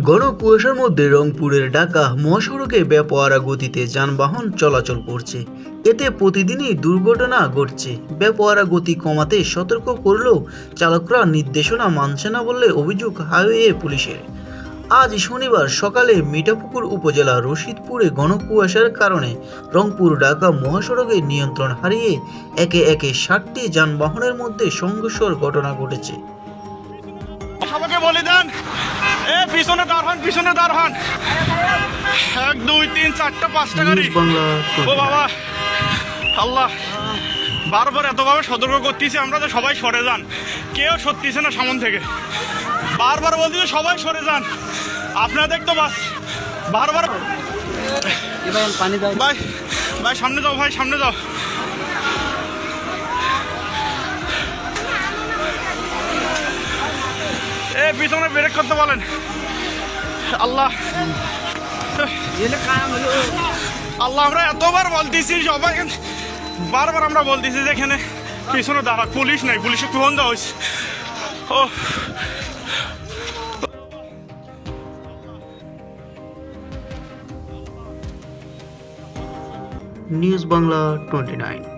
ঘন কুয়াশার মধ্যে রংপুরের ঢাকা, মহাসড়কে ব্যাপক গতিতে যানবাহন চলাচল করছে। এতে প্রতিদিনই দুর্ঘটনা ঘটছে। ব্যাপক গতি কমাতে সতর্ক করলেও চালকরা নির্দেশনা মানছে না বলে অভিযোগ হাইওয়ে পুলিশের। আজ শনিবার সকালে মিঠাপুকুর উপজেলা রশিদপুরে ঘন কুয়াশার কারণে রংপুর, ঢাকা মহাসড়কে নিয়ন্ত্রণ হারিয়ে একে একে ষাটটি যানবাহনের মধ্যে সংঘর্ষের ঘটনা ঘটেছে। সবাইকে বলে দেন। এ পিছনে দাঁড় হন পিছনে দাঁড় হন। এক দুই তিন চারটা পাঁচটা গাড়ি। ও বাবা আল্লাহ। বারবার এতভাবে সতর্ক করতেছি আমরা তো সবাই সরে যান। কেউ সত্যিছে না সামন থেকে। বারবার বলতেছে সবাই সরে যান। আপনাদের তো বাস। বারবার ভাই ভাই সামনে যাও ভাই সামনে যাও। পিছনে ব্রেক করতে বলেন। আল্লাহ। আল্লাহ, আমরা এতবার বলতেছি, সবাই বারবার আমরা বলতেছি যে এখানে পিছনে দাঁড়া, পুলিশ নাই, পুলিশে ফোন দেওয়া হয়েছে। ও। News Bangla twenty nine.